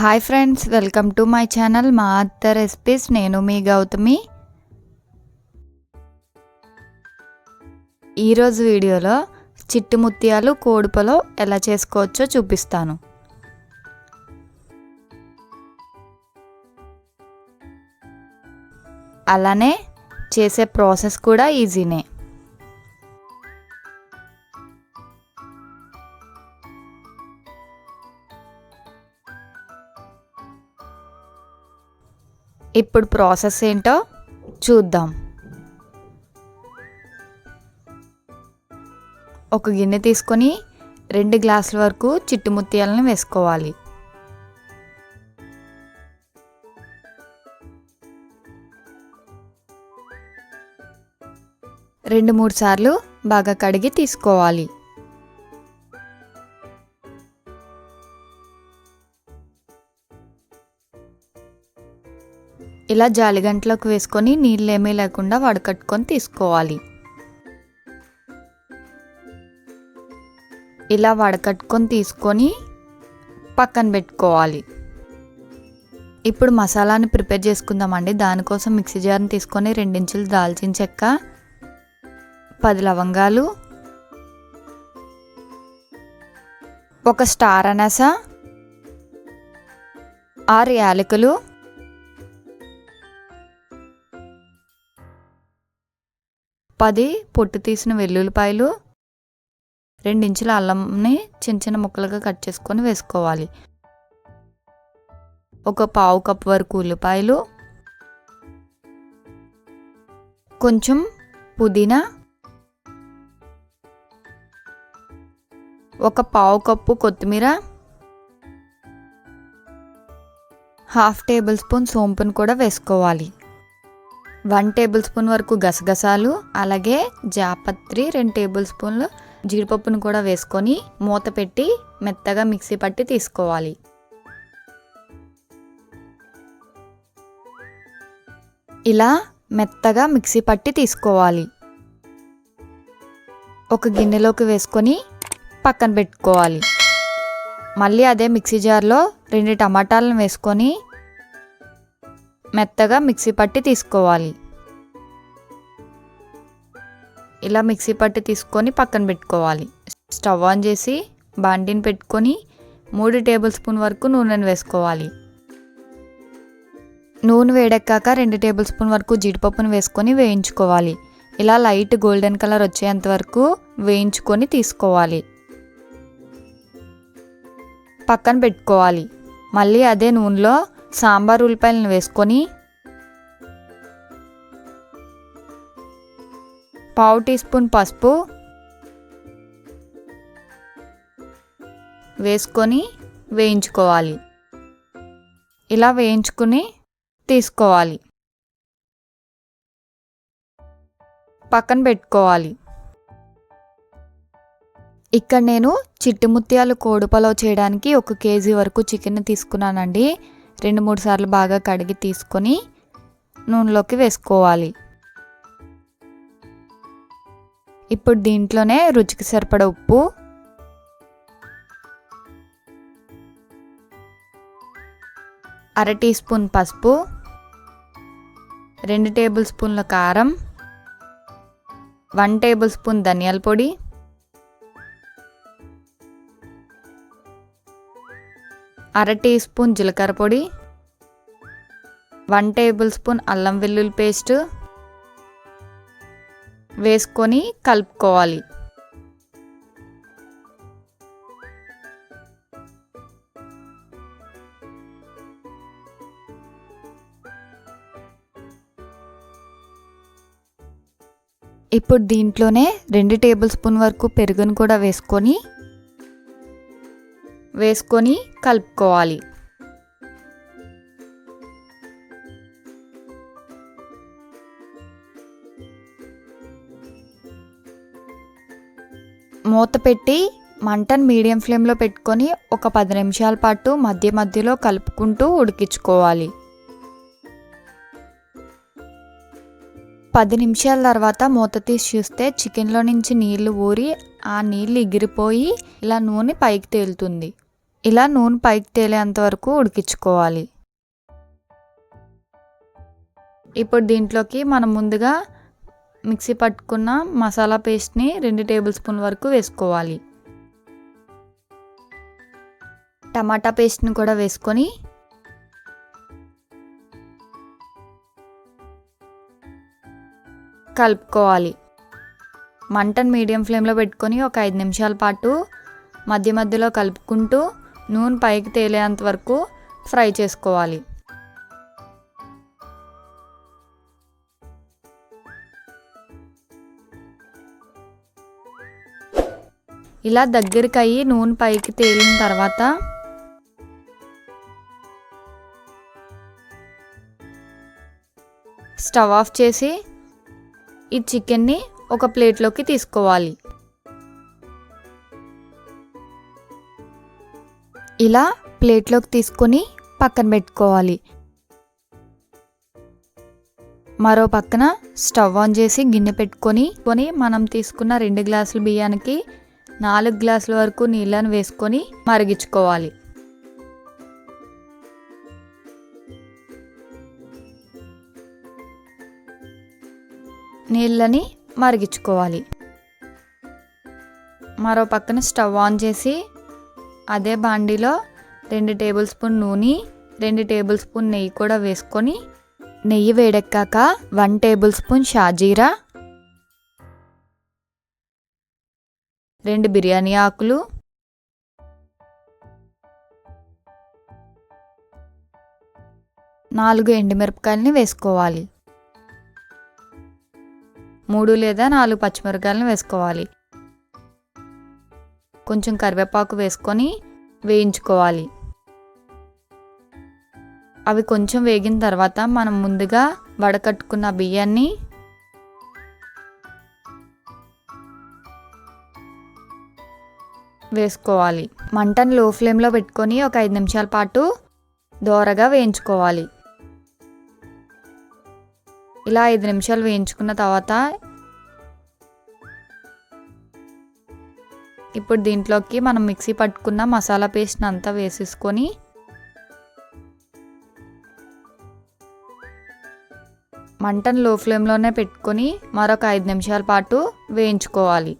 Hi friends welcome to my channel మా అత్త recipes. నేను మీ గౌతమి. ఈరోజు వీడియోలో చిట్టి ముత్యాలు కోడుపలో ఎలా చేసుకోవచ్చో చూపిస్తాను. అలానే చేసే ప్రాసెస్ కూడా ఈజీనే. ఇప్పుడు ప్రాసెస్ ఏంటో చూద్దాం. ఒక గిన్నె తీసుకొని రెండు గ్లాసుల వరకు చిట్టు ముత్యాలను వేసుకోవాలి. రెండు మూడు సార్లు బాగా కడిగి తీసుకోవాలి. ఇలా జాలిగంటలోకి వేసుకొని నీళ్ళు ఏమీ లేకుండా వడకట్టుకొని తీసుకోవాలి. ఇలా వడకట్టుకొని తీసుకొని పక్కన పెట్టుకోవాలి. ఇప్పుడు మసాలాని ప్రిపేర్ చేసుకుందామండి. దానికోసం మిక్సీ జార్ని తీసుకొని రెండించులు దాల్చిన చెక్క పది లవంగాలు ఒక స్టార్ అనస ఆరు యాలకులు పది పొట్టు తీసిన వెల్లుల్లిపాయలు రెండించుల అల్లంని చిన్న చిన్న ముక్కలుగా కట్ చేసుకొని వేసుకోవాలి. ఒక పావు కప్ వరకు ఉల్లిపాయలు కొంచెం పుదీనా ఒక పావు కప్పు కొత్తిమీర హాఫ్ టేబుల్ స్పూన్ సోంపును కూడా వేసుకోవాలి. వన్ టేబుల్ స్పూన్ వరకు గసగసాలు అలాగే జాపత్రి రెండు టేబుల్ స్పూన్లు జీడిపప్పును కూడా వేసుకొని మూత పెట్టి మెత్తగా మిక్సీ పట్టి తీసుకోవాలి. ఇలా మెత్తగా మిక్సీ పట్టి తీసుకోవాలి. ఒక గిన్నెలోకి వేసుకొని పక్కన పెట్టుకోవాలి. మళ్ళీ అదే మిక్సీ జార్లో రెండు టమాటాలను వేసుకొని మెత్తగా మిక్సీ పట్టి తీసుకోవాలి. ఇలా మిక్సీ పట్టి తీసుకొని పక్కన పెట్టుకోవాలి. స్టవ్ ఆన్ చేసి బాండిని పెట్టుకొని మూడు టేబుల్ స్పూన్ వరకు నూనెను వేసుకోవాలి. నూనె వేడెక్కాక రెండు టేబుల్ స్పూన్ వరకు జీడిపప్పును వేసుకొని వేయించుకోవాలి. ఇలా లైట్ గోల్డెన్ కలర్ వచ్చేంత వరకు వేయించుకొని తీసుకోవాలి. పక్కన పెట్టుకోవాలి. మళ్ళీ అదే నూనెలో సాంబార్ ఉల్లిపాయలను వేసుకొని పావు టీ స్పూన్ పసుపు వేసుకొని వేయించుకోవాలి. ఇలా వేయించుకుని తీసుకోవాలి. పక్కన పెట్టుకోవాలి. ఇక్కడ నేను చిట్టి ముత్యాలు కోడుపలో చేయడానికి ఒక కేజీ వరకు చికెన్ తీసుకున్నానండి. రెండు మూడు సార్లు బాగా కడిగి తీసుకొని నూనెలోకి వేసుకోవాలి. ఇప్పుడు దీంట్లోనే రుచికి సరిపడ ఉప్పు అర టీ స్పూన్ పసుపు రెండు టేబుల్ స్పూన్ల కారం వన్ టేబుల్ స్పూన్ ధనియాల పొడి అర టీ స్పూన్ జీలకర్ర పొడి వన్ టేబుల్ స్పూన్ అల్లం వెల్లుల్లి పేస్ట్ వేసుకొని కలుపుకోవాలి. ఇప్పుడు దీంట్లోనే రెండు టేబుల్ స్పూన్ వరకు పెరుగును కూడా వేసుకొని వేసుకొని కలుపుకోవాలి. మూత పెట్టి మంటను మీడియం ఫ్లేమ్లో పెట్టుకొని ఒక పది నిమిషాల పాటు మధ్య మధ్యలో కలుపుకుంటూ ఉడికించుకోవాలి. పది నిమిషాల తర్వాత మూత తీసి చూస్తే చికెన్లో నుంచి నీళ్ళు ఊరి ఆ నీళ్ళు ఎగిరిపోయి ఇలా నూనె పైకి తేలుతుంది. ఇలా నూనె పైకి తేలేంత వరకు ఉడికించుకోవాలి. ఇప్పుడు దీంట్లోకి మనం ముందుగా మిక్సీ పట్టుకున్న మసాలా పేస్ట్ని రెండు టేబుల్ స్పూన్ వరకు వేసుకోవాలి. టమాటా పేస్ట్ని కూడా వేసుకొని కలుపుకోవాలి. మంటను మీడియం ఫ్లేమ్లో పెట్టుకొని ఒక ఐదు నిమిషాల పాటు మధ్య మధ్యలో కలుపుకుంటూ నూనె పైకి తేలేంత వరకు ఫ్రై చేసుకోవాలి. ఇలా దగ్గరికి అయ్యి నూనె పైకి తేలిన తర్వాత స్టవ్ ఆఫ్ చేసి ఈ చికెన్ని ఒక ప్లేట్లోకి తీసుకోవాలి. ఇలా ప్లేట్లోకి తీసుకొని పక్కన పెట్టుకోవాలి. మరో పక్కన స్టవ్ ఆన్ చేసి గిన్నె పెట్టుకొని కొని మనం తీసుకున్న రెండు గ్లాసుల బియ్యానికి నాలుగు గ్లాసుల వరకు నీళ్ళను వేసుకొని మరిగించుకోవాలి. నీళ్ళని మరిగించుకోవాలి. మరో పక్కన స్టవ్ ఆన్ చేసి అదే బాండీలో రెండు టేబుల్ స్పూన్ నూనె రెండు టేబుల్ స్పూన్ నెయ్యి కూడా వేసుకొని నెయ్యి వేడెక్కాక వన్ టేబుల్ స్పూన్ షాజీరా రెండు బిర్యానీ ఆకులు నాలుగు ఎండుమిరపకాయలని వేసుకోవాలి. మూడు లేదా నాలుగు పచ్చిమిరపకాయలను వేసుకోవాలి. కొంచెం కరివేపాకు వేసుకొని వేయించుకోవాలి. అవి కొంచెం వేగిన తర్వాత మనం ముందుగా వడకట్టుకున్న బియ్యాన్ని వేసుకోవాలి. మంటను లో ఫ్లేమ్లో పెట్టుకొని ఒక ఐదు నిమిషాల పాటు దోరగా వేయించుకోవాలి. ఇలా ఐదు నిమిషాలు వేయించుకున్న తర్వాత ఇప్పుడు దీంట్లోకి మనం మిక్సీ పట్టుకున్న మసాలా పేస్ట్ని అంతా వేసేసుకొని మంటను లో ఫ్లేమ్లోనే పెట్టుకొని మరొక ఐదు నిమిషాల పాటు వేయించుకోవాలి.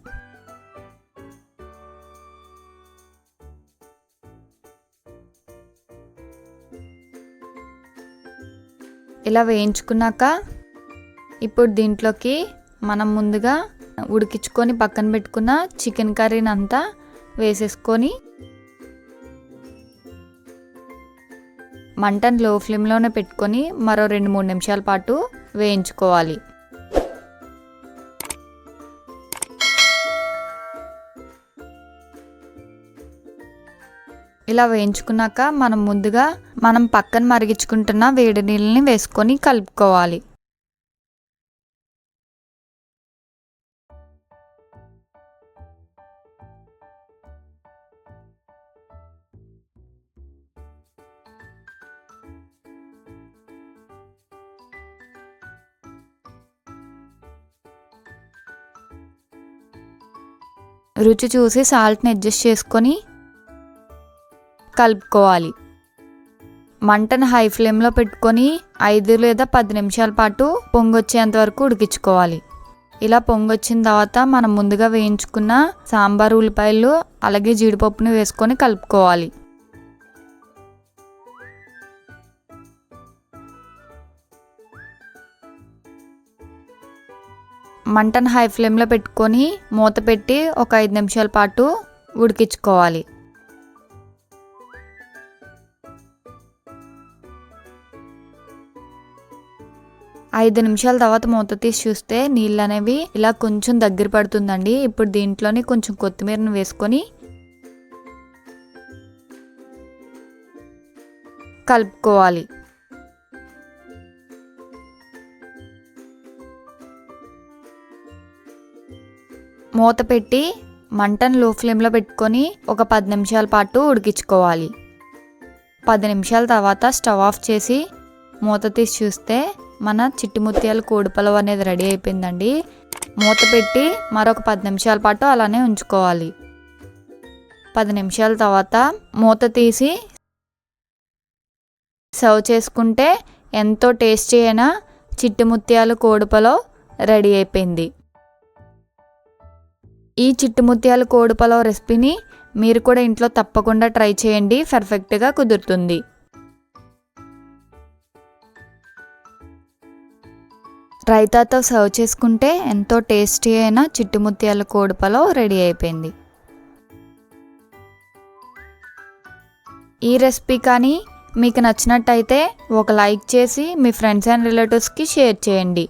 ఇలా వేయించుకున్నాక ఇప్పుడు దీంట్లోకి మనం ముందుగా ఉడికించుకొని పక్కన పెట్టుకున్న చికెన్ కర్రీని అంతా వేసేసుకొని మంటను లో ఫ్లేమ్లోనే పెట్టుకొని మరో రెండు మూడు నిమిషాల పాటు వేయించుకోవాలి. ఇలా వేయించుకున్నాక మనం ముందుగా మనం పక్కన మరిగించుకుంటున్న వేడి నీళ్ళని వేసుకొని కలుపుకోవాలి. రుచి చూసి సాల్ట్ని అడ్జస్ట్ చేసుకొని కలుపుకోవాలి. మంటను హై ఫ్లేమ్లో పెట్టుకొని ఐదు లేదా పది నిమిషాల పాటు పొంగొచ్చేంత వరకు ఉడికించుకోవాలి. ఇలా పొంగొచ్చిన తర్వాత మనం ముందుగా వేయించుకున్న సాంబార్ ఉల్లిపాయలు అలాగే జీడిపప్పుని వేసుకొని కలుపుకోవాలి. మంటను హై ఫ్లేమ్లో పెట్టుకొని మూత పెట్టి ఒక ఐదు నిమిషాల పాటు ఉడికించుకోవాలి. ఐదు నిమిషాల తర్వాత మూత తీసి చూస్తే నీళ్ళు అనేవి ఇలా కొంచెం దగ్గర పడుతుందండి. ఇప్పుడు దీంట్లోనే కొంచెం కొత్తిమీరను వేసుకొని కలుపుకోవాలి. మూత పెట్టి మంటను లో ఫ్లేమ్లో పెట్టుకొని ఒక పది నిమిషాల పాటు ఉడికించుకోవాలి. పది నిమిషాల తర్వాత స్టవ్ ఆఫ్ చేసి మూత తీసి చూస్తే మన చిట్టి ముత్యాలు కోడిపలవ అనేది రెడీ అయిపోయిందండి. మూత పెట్టి మరొక పది నిమిషాల పాటు అలానే ఉంచుకోవాలి. పది నిమిషాల తర్వాత మూత తీసి సర్వ్ చేసుకుంటే ఎంతో టేస్టీ అయిన చిట్టి ముత్యాలు కోడిపలో రెడీ అయిపోయింది. ఈ చిట్టుముత్యాల ముత్యాలు కోడిపలో రెసిపీని మీరు కూడా ఇంట్లో తప్పకుండా ట్రై చేయండి. పర్ఫెక్ట్గా కుదురుతుంది. రైతాతో సర్వ్ చేసుకుంటే ఎంతో టేస్టీ అయిన చిట్టుముత్యాల కోడిపలో రెడీ అయిపోయింది. ఈ రెసిపీ కానీ మీకు నచ్చినట్టయితే ఒక లైక్ చేసి మీ ఫ్రెండ్స్ అండ్ రిలేటివ్స్కి షేర్ చేయండి.